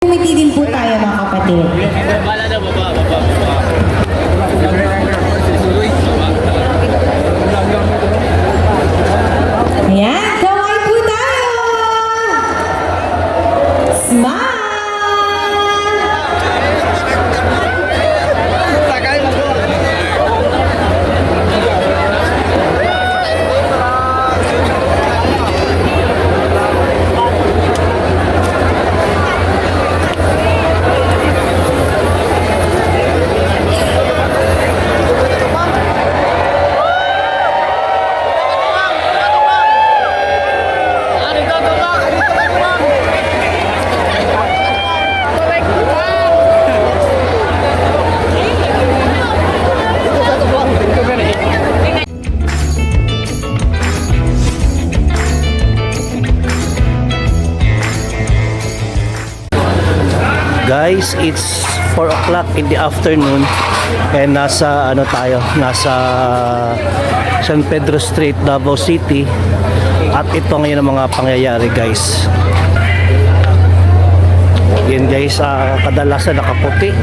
Umiti din po tayo mga kapatid. Wala na, baba, baba, Guys, it's 4 o'clock in the afternoon and nasa ano tayo, nasa San Pedro Street, Davao City at ito ngayon ang mga pangyayari guys. Yan guys, ah, kadalasan nakaputi.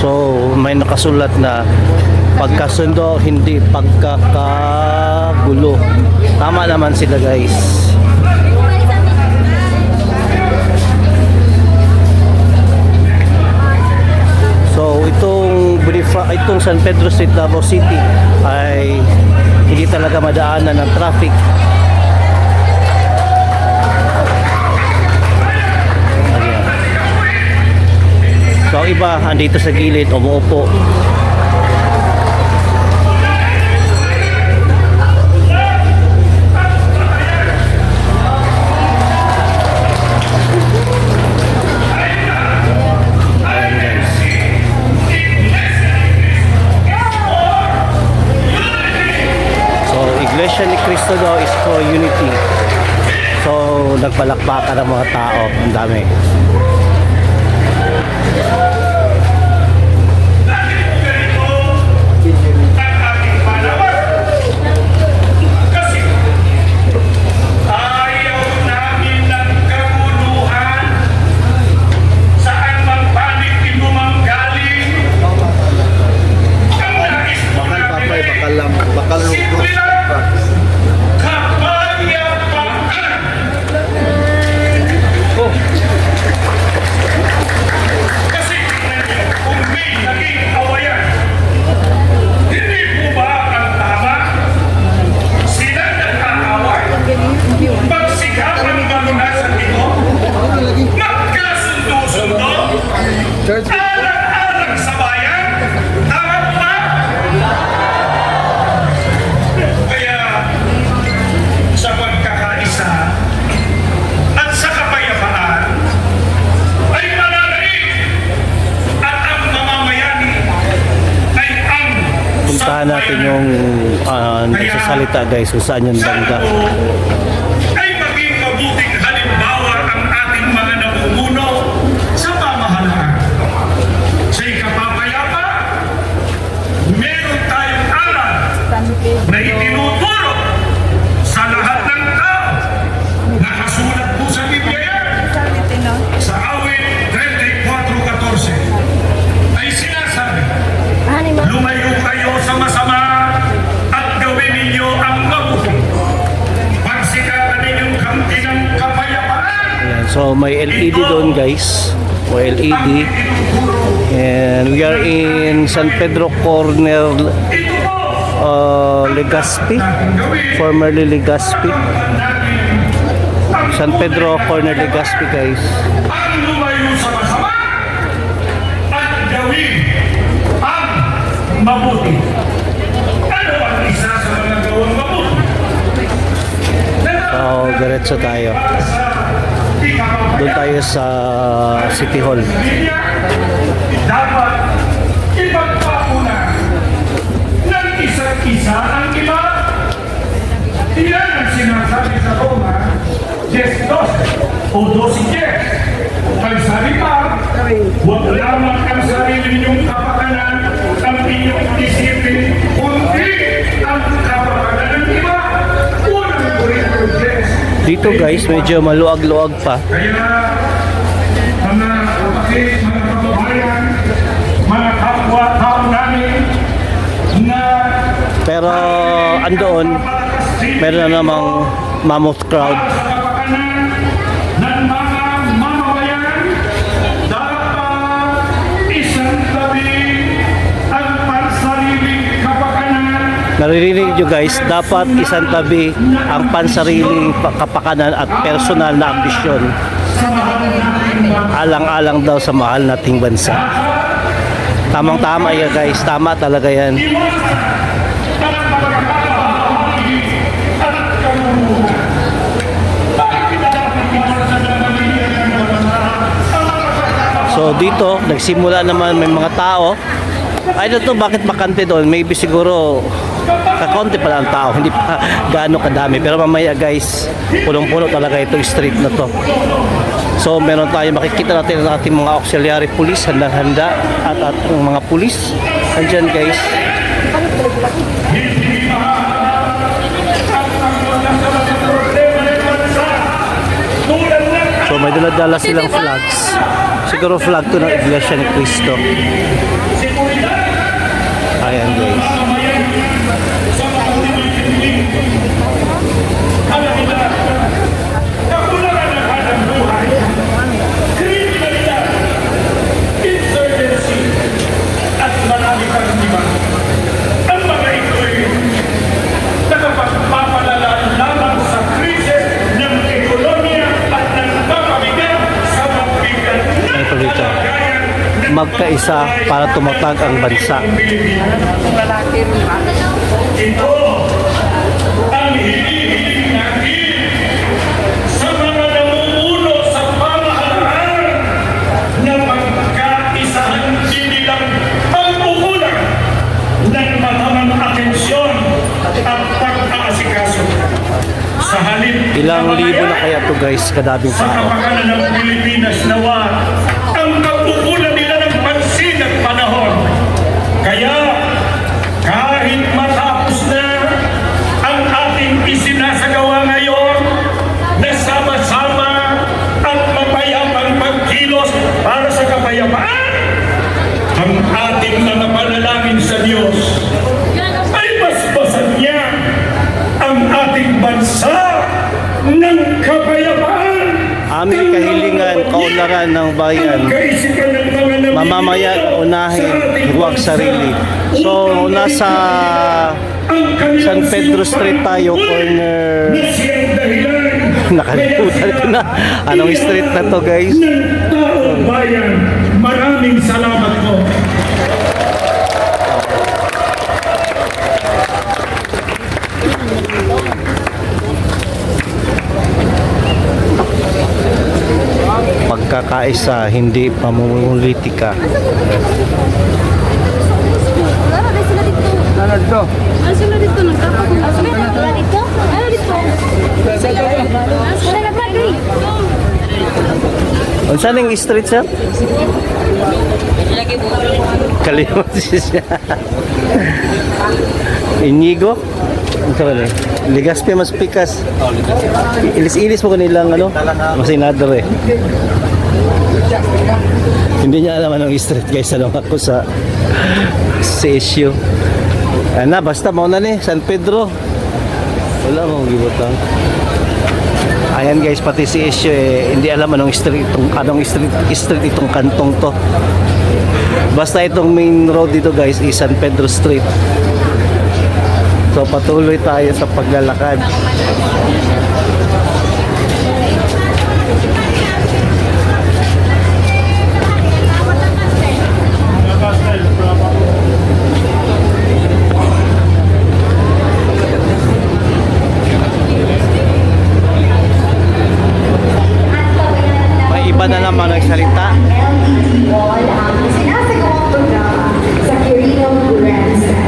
So, may nakasulat na pagkasundo, hindi pagkakagulo. Tama naman sila guys. Bonifa, itong San Pedro Street, Davao City ay hindi talaga madaanan ng traffic. So iba andito sa gilid umuupo. Nagpalakpakan ng mga tao. Ang dami. Nagsasalita guys kung saan yung bangga. ay maging mabuting halimbawa ang ating mga namumuno sa pamahalaan. Sa ikapapayapa, meron So, may LED doon guys. May LED. And we are in San Pedro Corner uh, Legazpi. Formerly Legazpi. San Pedro Corner Legazpi guys. ang lumayo sa masama at gawin mabuti. Ano ang isa sa mga gawang mabuti? So, diretso tayo. Doon tayo sa City Hall. Dapat ipagpapuna ng isa't isa ang iba. Ilan ang sinasabi sa Roma, 10-12 o 12-10. Ang sabi pa, huwag lamang ang sarili ninyong kapakanan ang inyong isipin, kundi ang kapakanan ng iba. Unang Korinto 10, Dito guys, medyo maluag-luag pa. Mga kapatid, mga kababayan, mga kapwa-tao namin na Pero andoon, meron na namang mammoth crowd. sa kapakanan ng mga mamamayan, dapat isang tabi ang pansariling kapakanan Naririnig nyo guys, dapat isang tabi ang pansariling pa- kapakanan at personal na ambisyon. Alang-alang daw sa mahal nating bansa. Tamang-tama yan guys, tama talaga yan. So dito, nagsimula naman may mga tao. I don't know bakit bakante doon. Maybe siguro kakaunti pa lang ang tao. Hindi pa gaano kadami. Pero mamaya guys, punong-puno talaga itong street na to. So meron tayo makikita natin ang ating mga auxiliary police handa-handa at at ang mga police. Andyan guys. So may dala-dala silang flags. Siguro flag to ng Iglesia ni Cristo. Ayan guys. kakulangan ng hanap buhay, kriminalidad, insurgency, at marami pang iba. Ang mga ito'y nakapagpapalala lamang sa krisis ng ekonomiya at ng pamamagitan sa mabigat na Ito dito. kalagayan ng Magkaisa para tumatag ang bansa. Ito ang hinihiling natin sa mga namumuno sa pamahalaan na magkaisahan din nilang pagkukulang ng atensyon at pag-aasikaso. Sa halip Ilang libo na kaya to guys kadaming sa tao. ng Pilipinas nawa ang pagkukulan nila ng pansin at panahon. Kaya kahit matapos na ang ating isinasagawa ngayon na sama-sama at mapayapang pagkilos para sa kapayapaan, ang ating mga panalangin sa Diyos ay basbasan niya ang ating bansa ng kapayapaan. Aming kahilingan, kaunlaran ng bayan. Mamamayan, unahin, huwag sarili. So, nasa San Pedro Street tayo, corner. Nakalimutan ko na. Anong street na to guys? ng bayan. Maraming salamat po. Pagkakaisa, hindi pamumulitika. Ano dito? Ano dito? Ano dito? Ano dito? Saan yung street sir? Kalimut siya. Inigo? Ang sa kanila? Ligaspi mas pikas. Ilis-ilis mo kanilang ano? Masinador eh. Hindi niya alam anong street guys. Alam ako sa sa issue. Ano, basta mo na ni San Pedro. Wala mong gibutang. Ayan guys, pati si issue eh, hindi alam anong street itong anong street, street itong kantong to. Basta itong main road dito guys is San Pedro Street. So patuloy tayo sa paglalakad. May iba na naman nagsalita. Wall ang sinasagawang programa sa Quirino Grandstand.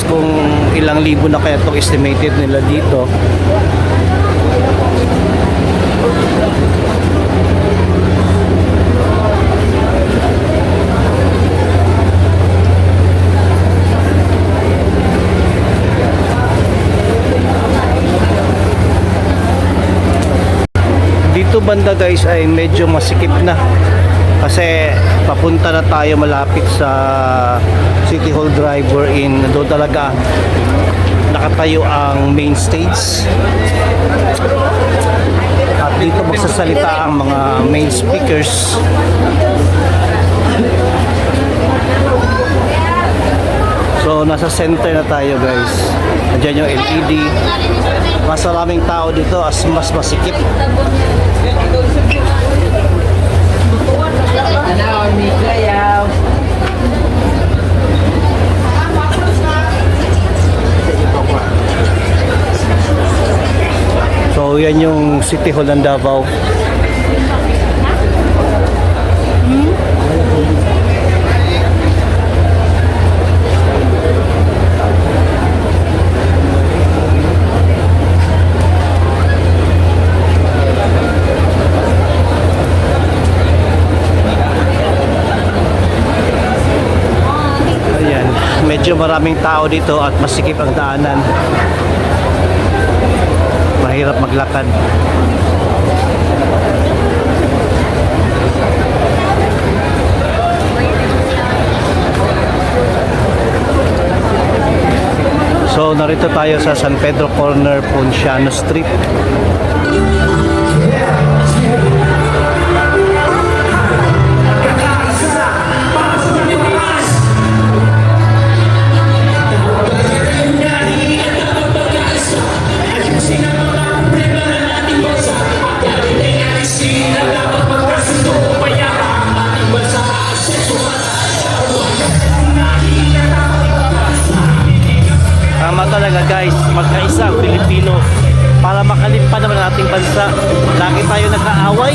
Guys kung ilang libo na kaya itong estimated nila dito. Dito banda guys ay medyo masikip na kasi papunta na tayo malapit sa City Hall Driver in doon talaga nakatayo ang main stage. At dito magsasalita ang mga main speakers. So nasa center na tayo guys. Andiyan yung LED mas maraming tao dito as mas masikip City Hall ng Davao. Medyo maraming tao dito at masikip ang daanan. Mahirap maglakad. So narito tayo sa San Pedro Corner, Ponciano Street. Talaga guys, magkaisa ang Pilipino para makalimpan naman ang ating bansa. Lagi tayo nag-aaway.